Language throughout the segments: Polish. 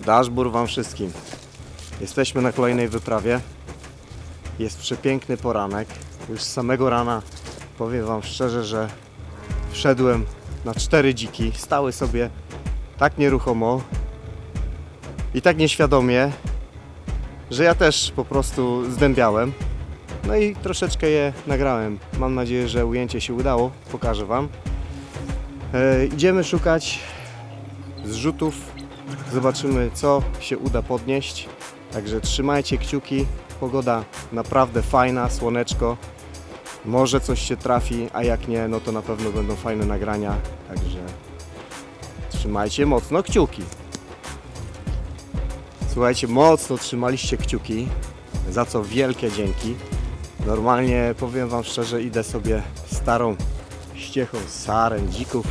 Daszbur Wam wszystkim. Jesteśmy na kolejnej wyprawie. Jest przepiękny poranek. Już z samego rana powiem Wam szczerze, że wszedłem na cztery dziki. Stały sobie tak nieruchomo i tak nieświadomie, że ja też po prostu zdębiałem. No i troszeczkę je nagrałem. Mam nadzieję, że ujęcie się udało. Pokażę Wam. E, idziemy szukać zrzutów. Zobaczymy, co się uda podnieść. Także trzymajcie kciuki. Pogoda naprawdę fajna, słoneczko. Może coś się trafi, a jak nie, no to na pewno będą fajne nagrania. Także trzymajcie mocno kciuki. Słuchajcie, mocno trzymaliście kciuki, za co wielkie dzięki. Normalnie powiem Wam szczerze, idę sobie starą ściechą saren, dzików,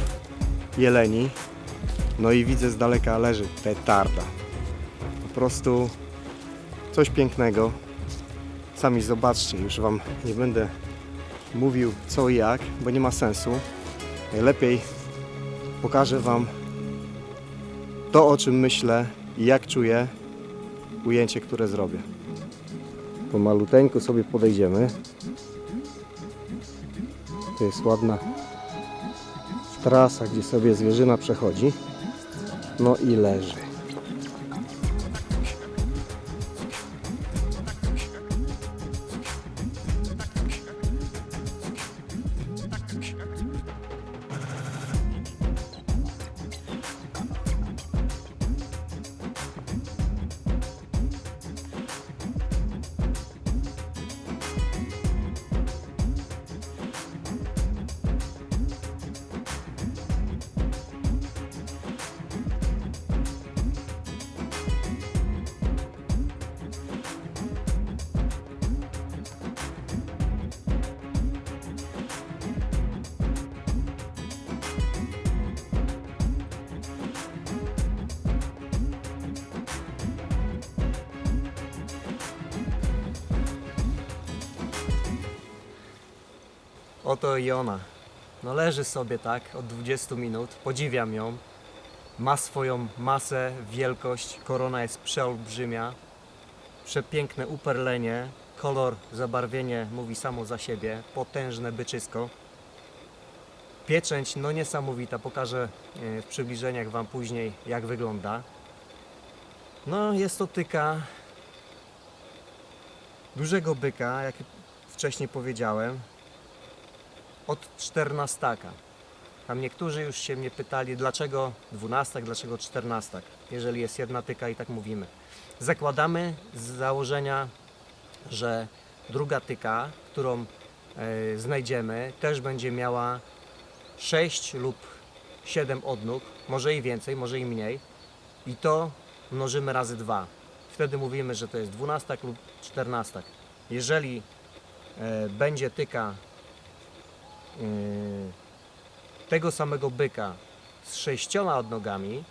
jeleni. No i widzę z daleka leży petarda. Po prostu coś pięknego. Sami zobaczcie, już Wam nie będę mówił co i jak, bo nie ma sensu. Najlepiej pokażę Wam to, o czym myślę i jak czuję ujęcie, które zrobię. Pomaluteńku sobie podejdziemy. To jest ładna trasa, gdzie sobie zwierzyna przechodzi. No i leży. Oto i ona. No leży sobie tak od 20 minut. Podziwiam ją. Ma swoją masę, wielkość. Korona jest przeolbrzymia. Przepiękne uperlenie. Kolor, zabarwienie mówi samo za siebie. Potężne byczysko. Pieczęć, no niesamowita. Pokażę e, w przybliżeniach Wam później, jak wygląda. No, jest to tyka dużego byka, jak wcześniej powiedziałem od 14. Tam niektórzy już się mnie pytali, dlaczego 12, dlaczego 14, jeżeli jest jedna tyka i tak mówimy. Zakładamy z założenia, że druga tyka, którą e, znajdziemy, też będzie miała 6 lub 7 odnóg, może i więcej, może i mniej. I to mnożymy razy 2. Wtedy mówimy, że to jest 12 lub 14. Jeżeli e, będzie tyka tego samego byka z sześcioma odnogami,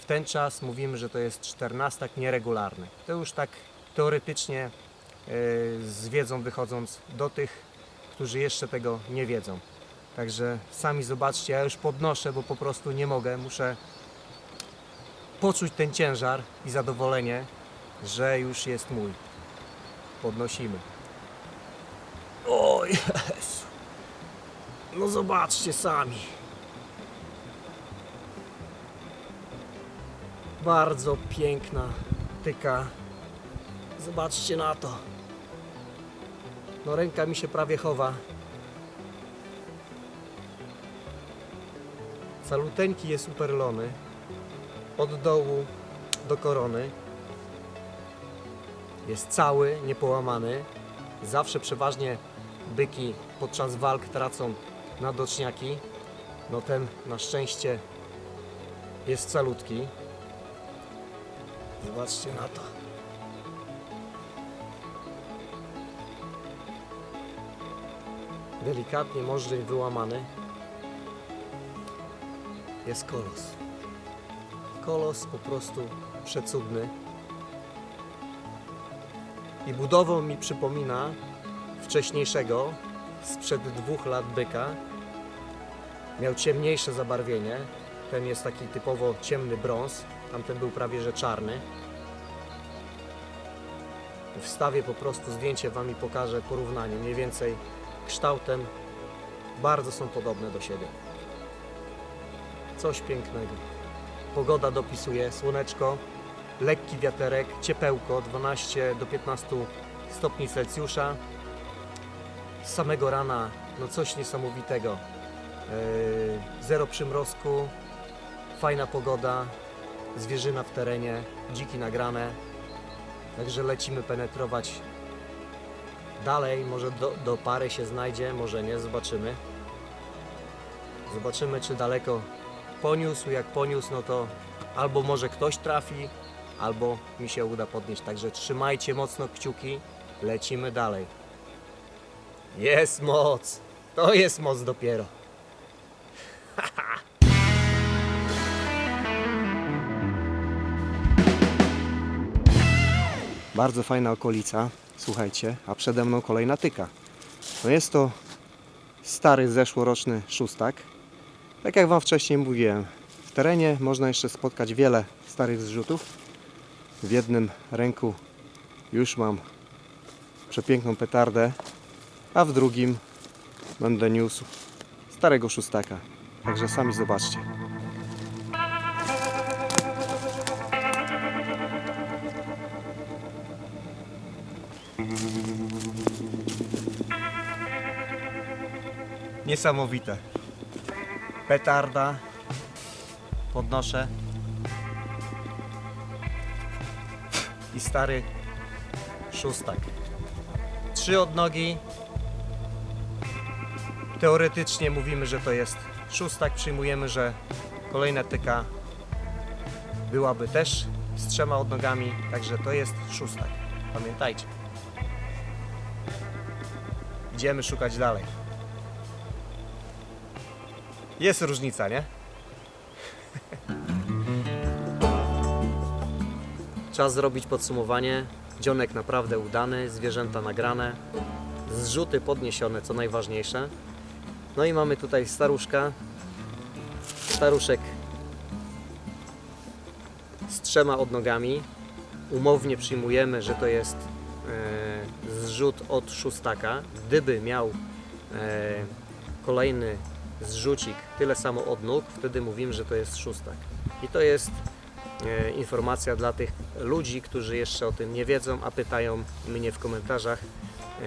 w ten czas mówimy, że to jest czternastak nieregularny. To już tak teoretycznie yy, z wiedzą wychodząc do tych, którzy jeszcze tego nie wiedzą. Także sami zobaczcie, ja już podnoszę, bo po prostu nie mogę. Muszę poczuć ten ciężar i zadowolenie, że już jest mój. Podnosimy. O Jezu. No zobaczcie sami. Bardzo piękna tyka. Zobaczcie na to. No ręka mi się prawie chowa. Saluteńki jest uperlony. Od dołu do korony. Jest cały, niepołamany. Zawsze przeważnie byki podczas walk tracą nadoczniaki. No ten na szczęście jest calutki. Zobaczcie na to. Delikatnie możdżeń wyłamany. Jest kolos. Kolos po prostu przecudny. I budową mi przypomina wcześniejszego, sprzed dwóch lat byka. Miał ciemniejsze zabarwienie. Ten jest taki typowo ciemny brąz. tamten był prawie że czarny. Wstawię po prostu zdjęcie Wam i pokażę porównanie. Mniej więcej kształtem bardzo są podobne do siebie. Coś pięknego. Pogoda dopisuje, słoneczko, lekki wiaterek, ciepełko 12 do 15 stopni Celsjusza. Z samego rana no coś niesamowitego. Yy, zero przymrozku, fajna pogoda, zwierzyna w terenie, dziki nagrane. Także lecimy penetrować dalej. Może do, do pary się znajdzie, może nie, zobaczymy. Zobaczymy, czy daleko poniósł. Jak poniósł, no to albo może ktoś trafi, albo mi się uda podnieść. Także trzymajcie mocno kciuki, lecimy dalej. Jest moc! To jest moc dopiero. Bardzo fajna okolica, słuchajcie, a przede mną kolejna tyka. No jest to stary zeszłoroczny szóstak. Tak jak Wam wcześniej mówiłem, w terenie można jeszcze spotkać wiele starych zrzutów. W jednym ręku już mam przepiękną petardę, a w drugim będę niósł starego szóstaka. Także sami zobaczcie. Niesamowite. Petarda. Podnoszę. I stary szóstak. Trzy odnogi. Teoretycznie mówimy, że to jest szóstak. Przyjmujemy, że kolejna tyka byłaby też z trzema odnogami. Także to jest szóstak. Pamiętajcie. Idziemy szukać dalej. Jest różnica, nie? Czas zrobić podsumowanie. Dzionek naprawdę udany, zwierzęta nagrane, zrzuty podniesione, co najważniejsze. No i mamy tutaj staruszka. Staruszek z trzema odnogami. Umownie przyjmujemy, że to jest e, zrzut od szóstaka. Gdyby miał e, kolejny zrzucik tyle samo odnóg, wtedy mówimy, że to jest szóstak. I to jest e, informacja dla tych ludzi, którzy jeszcze o tym nie wiedzą, a pytają mnie w komentarzach, e,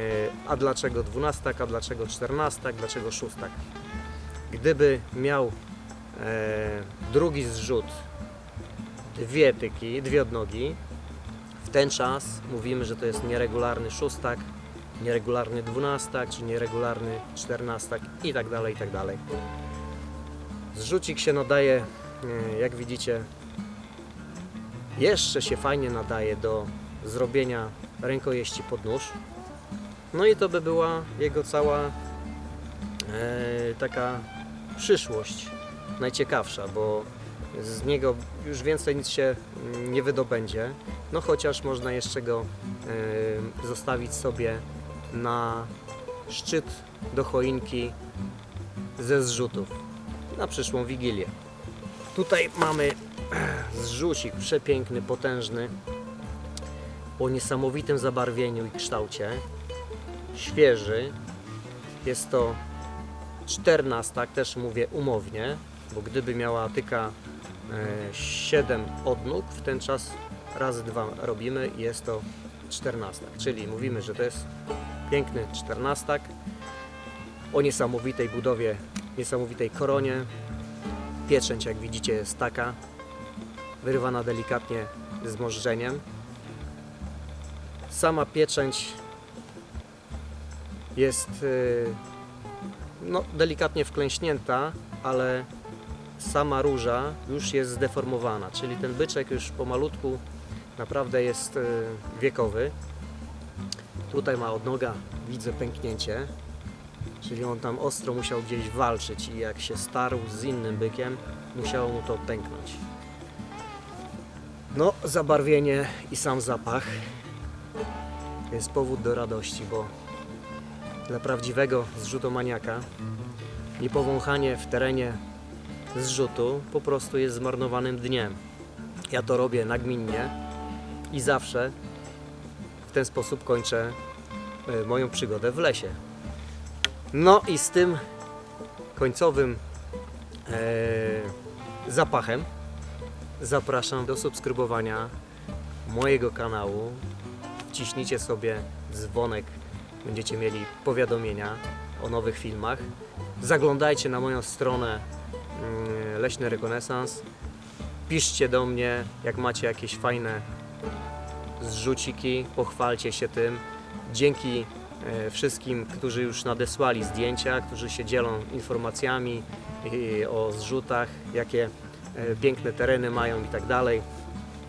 a dlaczego dwunastak, a dlaczego czternastak, dlaczego szóstak. Gdyby miał e, drugi zrzut, dwie tyki, dwie odnogi, ten czas mówimy, że to jest nieregularny szóstak, nieregularny dwunastak, czy nieregularny czternastak i tak dalej, i tak dalej. Zrzucik się nadaje, e, jak widzicie, jeszcze się fajnie nadaje do zrobienia rękojeści pod nóż. No i to by była jego cała e, taka przyszłość najciekawsza, bo z niego już więcej nic się mm, nie wydobędzie. No chociaż można jeszcze go e, zostawić sobie na szczyt do choinki ze zrzutów na przyszłą wigilię. Tutaj mamy zrzucik przepiękny, potężny, o niesamowitym zabarwieniu i kształcie. Świeży. Jest to 14, też mówię umownie, bo gdyby miała tyka 7 odnóg, w ten czas razy 2 robimy i jest to 14. Czyli mówimy, że to jest piękny 14 o niesamowitej budowie, niesamowitej koronie. Pieczęć, jak widzicie, jest taka, wyrywana delikatnie z możdżeniem. Sama pieczęć jest y, no, delikatnie wklęśnięta, ale sama róża już jest zdeformowana, czyli ten byczek już pomalutku naprawdę jest y, wiekowy. Tutaj ma odnoga, widzę pęknięcie, czyli on tam ostro musiał gdzieś walczyć i jak się starł z innym bykiem, musiało mu to pęknąć. No, zabarwienie i sam zapach jest powód do radości, bo dla prawdziwego zrzutomaniaka niepowąchanie w terenie zrzutu po prostu jest zmarnowanym dniem. Ja to robię nagminnie i zawsze w ten sposób kończę e, moją przygodę w lesie. No i z tym końcowym e, zapachem zapraszam do subskrybowania mojego kanału. Wciśnijcie sobie dzwonek, będziecie mieli powiadomienia o nowych filmach. Zaglądajcie na moją stronę Leśny Rekonesans. Piszcie do mnie, jak macie jakieś fajne zrzuciki, pochwalcie się tym. Dzięki e, wszystkim, którzy już nadesłali zdjęcia, którzy się dzielą informacjami i o zrzutach, jakie e, piękne tereny mają i tak dalej.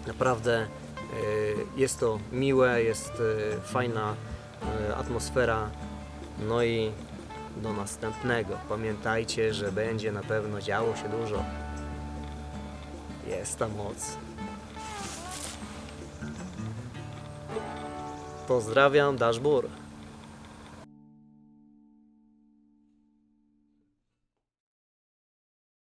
Naprawdę e, jest to miłe, jest e, fajna e, atmosfera. No i do następnego. Pamiętajcie, że będzie na pewno działo się dużo. Jest ta moc. Pozdrawiam, Dashbur.